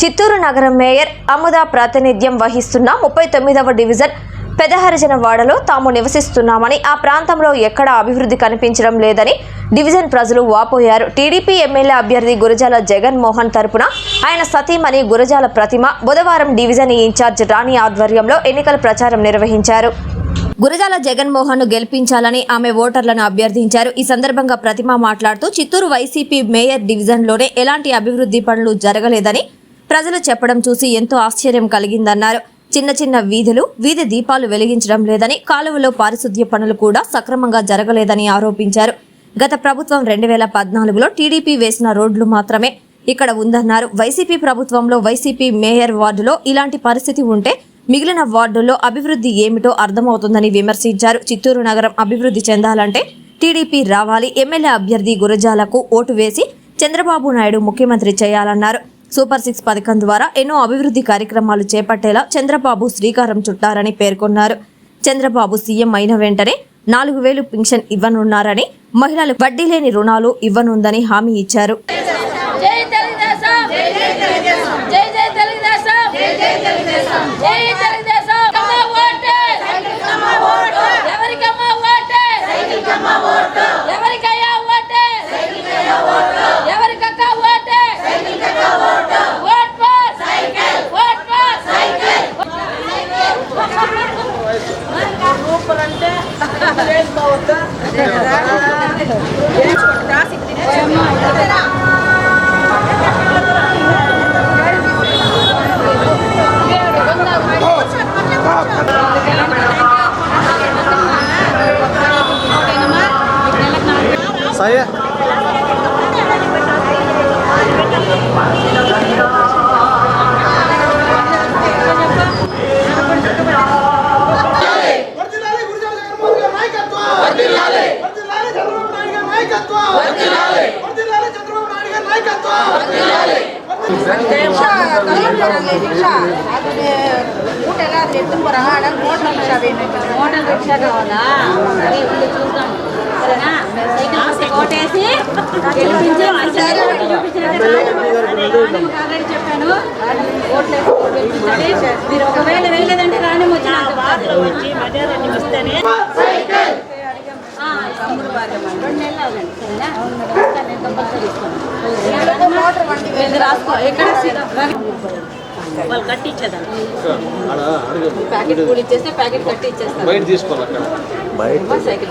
చిత్తూరు నగరం మేయర్ అముదా ప్రాతినిధ్యం వహిస్తున్న ముప్పై తొమ్మిదవ డివిజన్ పెదహరిజన వాడలో తాము నివసిస్తున్నామని ఆ ప్రాంతంలో ఎక్కడా అభివృద్ధి కనిపించడం లేదని డివిజన్ ప్రజలు వాపోయారు. టీడీపీ ఎమ్మెల్యే అభ్యర్థి గురజాల జగన్ మోహన్ తరపున ఆయన సతీమణి గురజాల ప్రతిమ బుధవారం డివిజన్ ఇన్ఛార్జ్ రాణి ఆధ్వర్యంలో ఎన్నికల ప్రచారం నిర్వహించారు. గురజాల జగన్మోహన్ను గెలిపించాలని ఆమె ఓటర్లను అభ్యర్థించారు. ఈ సందర్భంగా ప్రతిమ మాట్లాడుతూ చిత్తూరు వైసీపీ మేయర్ డివిజన్లోనే ఎలాంటి అభివృద్ధి పనులు జరగలేదని ప్రజలు చెప్పడం చూసి ఎంతో ఆశ్చర్యం కలిగిందన్నారు. చిన్న చిన్న వీధులు వీధి దీపాలు వెలిగించడం లేదని కాలువలో పారిశుద్ధ్య పనులు కూడా సక్రమంగా జరగలేదని ఆరోపించారు. గత ప్రభుత్వం రెండు వేల పద్నాలుగులో టీడీపీ వేసిన రోడ్లు మాత్రమే ఇక్కడ ఉందన్నారు. వైసీపీ ప్రభుత్వంలో వైసీపీ మేయర్ వార్డులో ఇలాంటి పరిస్థితి ఉంటే మిగిలిన వార్డుల్లో అభివృద్ధి ఏమిటో అర్థమవుతుందని విమర్శించారు. చిత్తూరు నగరం అభివృద్ధి చెందాలంటే టీడీపీ రావాలి. ఎమ్మెల్యే అభ్యర్థి గురజాలకు ఓటు వేసి చంద్రబాబు నాయుడు ముఖ్యమంత్రి చేయాలన్నారు. సూపర్ సిక్స్ పథకం ద్వారా ఎన్నో అభివృద్ధి కార్యక్రమాలు చేపట్టేలా చంద్రబాబు శ్రీకారం చుట్టారని పేర్కొన్నారు. చంద్రబాబు సీఎం అయిన వెంటనే నాలుగు వేలు పింఛన్ ఇవ్వనున్నారని మహిళలకు వడ్డీ లేని రుణాలు ఇవ్వనుందని హామీ ఇచ్చారు. ఎవరికమ్మా తెలుగుదేశం వర్ధిల్లాలి చంద్రబాబు నాయుడు గారి నాయకత్వం వర్ధిల్లాలి మోటార్ రిక్షా కావాలా సరే చెప్పాను మీరు ఒకవేళ వేయలేదంటే రాని వస్తేనే రాసుకో ఎక్కడ వాళ్ళు కట్టి ఇచ్చేదాన్ని ప్యాకెట్ కూలి ఇచ్చేస్తే ప్యాకెట్ కట్టి ఇచ్చేస్తారు. బయట తీసుకోవాలి సైకిల్